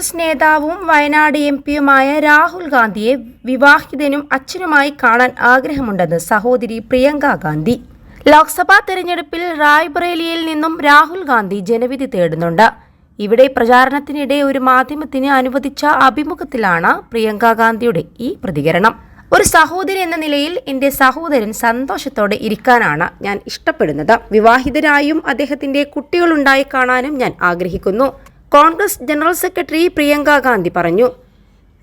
കോൺഗ്രസ് നേതാവും വയനാട് എം പിയുമായ രാഹുൽ ഗാന്ധിയെ വിവാഹിതനും അച്ഛനുമായി കാണാൻ ആഗ്രഹമുണ്ടെന്ന് സഹോദരി പ്രിയങ്ക ഗാന്ധി. ലോക്സഭാ തെരഞ്ഞെടുപ്പിൽ റായ്ബറേലിയിൽ നിന്നും രാഹുൽ ഗാന്ധി ജനവിധി തേടുന്നുണ്ട്. ഇവിടെ പ്രചാരണത്തിനിടെ ഒരു മാധ്യമത്തിന് അനുവദിച്ച അഭിമുഖത്തിലാണ് പ്രിയങ്ക ഗാന്ധിയുടെ ഈ പ്രതികരണം. ഒരു സഹോദരി എന്ന നിലയിൽ എന്റെ സഹോദരൻ സന്തോഷത്തോടെ ഇരിക്കാനാണ് ഞാൻ ഇഷ്ടപ്പെടുന്നത്. വിവാഹിതരായും അദ്ദേഹത്തിന്റെ കുട്ടികളുണ്ടായി കാണാനും ഞാൻ ആഗ്രഹിക്കുന്നു. Congress general secretary Priyanka Gandhi പറഞ്ഞു.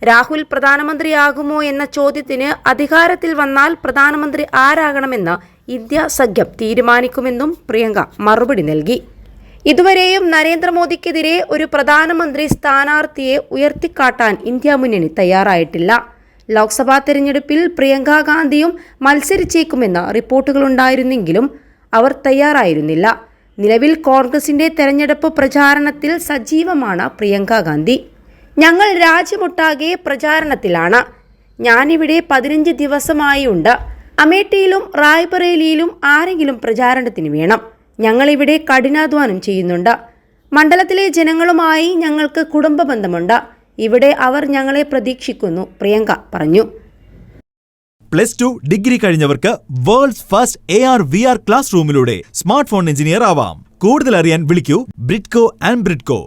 രാഹുൽ പ്രധാനമന്ത്രിയാകുമോ എന്ന ചോദ്യത്തിന് അധികാരത്തിൽ വന്നാൽ പ്രധാനമന്ത്രി ആരാകണമെന്ന് ഇന്ത്യ സഖ്യം തീരുമാനിക്കുമെന്നും പ്രിയങ്ക മറുപടി നൽകി. ഇതുവരെയും നരേന്ദ്രമോദിക്കെതിരെ ഒരു പ്രധാനമന്ത്രി സ്ഥാനാർത്ഥിയെ ഉയർത്തിക്കാട്ടാൻ ഇന്ത്യ മുന്നണി തയ്യാറായിട്ടില്ല. ലോക്സഭാ തെരഞ്ഞെടുപ്പിൽ പ്രിയങ്ക ഗാന്ധിയും മത്സരിച്ചേക്കുമെന്ന റിപ്പോർട്ടുകളുണ്ടായിരുന്നെങ്കിലും അവർ തയ്യാറായിരുന്നില്ല. നിലവിൽ കോൺഗ്രസിന്റെ തെരഞ്ഞെടുപ്പ് പ്രചാരണത്തിൽ സജീവമാണ് പ്രിയങ്ക ഗാന്ധി. ഞങ്ങൾ രാജ്യമൊട്ടാകെ പ്രചാരണത്തിലാണ്. ഞാനിവിടെ പതിനഞ്ച് ദിവസമായി ഉണ്ട് അമേഠിയിലും റായ്ബറേലിയിലും ആരെങ്കിലും പ്രചാരണത്തിന് വേണം. ഞങ്ങളിവിടെ കഠിനാധ്വാനം ചെയ്യുന്നുണ്ട്. മണ്ഡലത്തിലെ ജനങ്ങളുമായി ഞങ്ങൾക്ക് കുടുംബ ബന്ധമുണ്ട് ഇവിടെ അവർ ഞങ്ങളെ പ്രതീക്ഷിക്കുന്നു പ്രിയങ്ക പറഞ്ഞു. Plus two degree കഴിഞ്ഞവർക്ക് world first A R V R class റൂമിലൂടെ smart phone engineer ആവാം. കൂടുതൽ അറിയാൻ വിളിക്കൂ ബ്രിഡ്കോ ആൻഡ് ബ്രിഡ്കോ.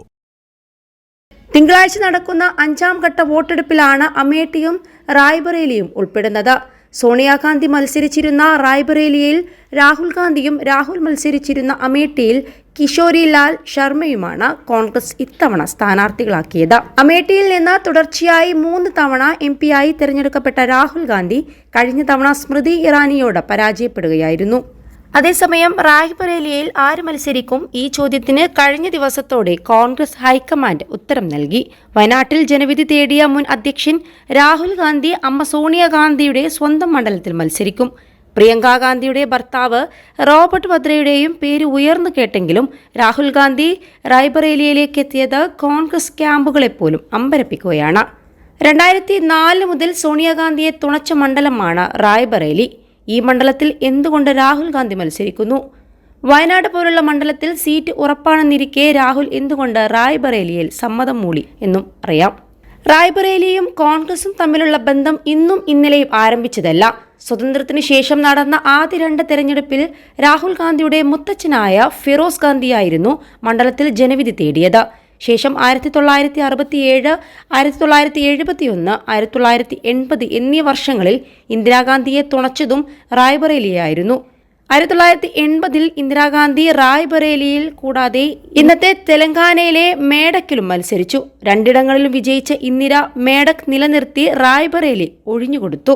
തിങ്കളാഴ്ച നടക്കുന്ന അഞ്ചാം ഘട്ട വോട്ടെടുപ്പിലാണ് അമേഠിയും റായ്ബറേലിയും ഉൾപ്പെടുന്നത്. സോണിയാഗാന്ധി മത്സരിച്ചിരുന്ന റായ്ബറേലിയിൽ രാഹുൽ ഗാന്ധിയും രാഹുൽ മത്സരിച്ചിരുന്ന അമേഠിയിൽ കിഷോരി ലാൽ ശർമ്മയുമാണ് കോൺഗ്രസ് ഇത്തവണ സ്ഥാനാർത്ഥികളാക്കിയത്. അമേഠിയിൽ നിന്ന് തുടർച്ചയായി മൂന്ന് തവണ എം ആയി തിരഞ്ഞെടുക്കപ്പെട്ട രാഹുൽ ഗാന്ധി കഴിഞ്ഞ തവണ സ്മൃതി ഇറാനിയോട് പരാജയപ്പെടുകയായിരുന്നു. അതേസമയം റായ്ബറേലിയയിൽ ആര് മത്സരിക്കും ഈ ചോദ്യത്തിന് കഴിഞ്ഞ ദിവസത്തോടെ കോൺഗ്രസ് ഹൈക്കമാൻഡ് ഉത്തരം നൽകി. വയനാട്ടിൽ ജനവിധി തേടിയ മുൻ അധ്യക്ഷൻ രാഹുൽ ഗാന്ധി അമ്മ സോണിയാഗാന്ധിയുടെ സ്വന്തം മണ്ഡലത്തിൽ മത്സരിക്കും. പ്രിയങ്ക ഗാന്ധിയുടെ ഭർത്താവ് റോബർട്ട് വദ്രയുടെയും പേര് ഉയർന്നു കേട്ടെങ്കിലും രാഹുൽ ഗാന്ധി റായ്ബറേലിയയിലേക്ക് എത്തിയത് കോൺഗ്രസ് ക്യാമ്പുകളെപ്പോലും അമ്പരപ്പിക്കുകയാണ്. രണ്ടായിരത്തി നാല് മുതൽ സോണിയാഗാന്ധിയെ തുണച്ച മണ്ഡലമാണ് റായ്ബറേലി. ഈ മണ്ഡലത്തിൽ എന്തുകൊണ്ട് രാഹുൽ ഗാന്ധി മത്സരിക്കുന്നു? വയനാട് പോലുള്ള മണ്ഡലത്തിൽ സീറ്റ് ഉറപ്പാണെന്നിരിക്കെ രാഹുൽ എന്തുകൊണ്ട് റായ്ബറേലിയിൽ സമ്മതം മൂളി എന്നും അറിയാം. റായ്ബറേലിയും കോൺഗ്രസും തമ്മിലുള്ള ബന്ധം ഇന്നും ഇന്നലെയും ആരംഭിച്ചതല്ല. സ്വതന്ത്രത്തിന് ശേഷം നടന്ന ആദ്യ രണ്ട് തെരഞ്ഞെടുപ്പിൽ രാഹുൽ ഗാന്ധിയുടെ മുത്തച്ഛനായ ഫിറോസ് ഗാന്ധിയായിരുന്നു മണ്ഡലത്തിൽ ജനവിധി തേടിയത്. ശേഷം ആയിരത്തി തൊള്ളായിരത്തി അറുപത്തിയേഴ് ആയിരത്തി തൊള്ളായിരത്തി എഴുപത്തിയൊന്ന് ആയിരത്തി തൊള്ളായിരത്തി എൺപത് എന്നീ വർഷങ്ങളിൽ ഇന്ദിരാഗാന്ധിയെ തുണച്ചതും റായ്ബറേലിയായിരുന്നു. ആയിരത്തി തൊള്ളായിരത്തി എൺപതിൽ ഇന്ദിരാഗാന്ധി റായ്ബറേലിയിൽ കൂടാതെ ഇന്നത്തെ തെലങ്കാനയിലെ മേടക്കിലും മത്സരിച്ചു. രണ്ടിടങ്ങളിലും വിജയിച്ച ഇന്ദിര മേടക് നിലനിർത്തി റായ്ബറേലി ഒഴിഞ്ഞുകൊടുത്തു.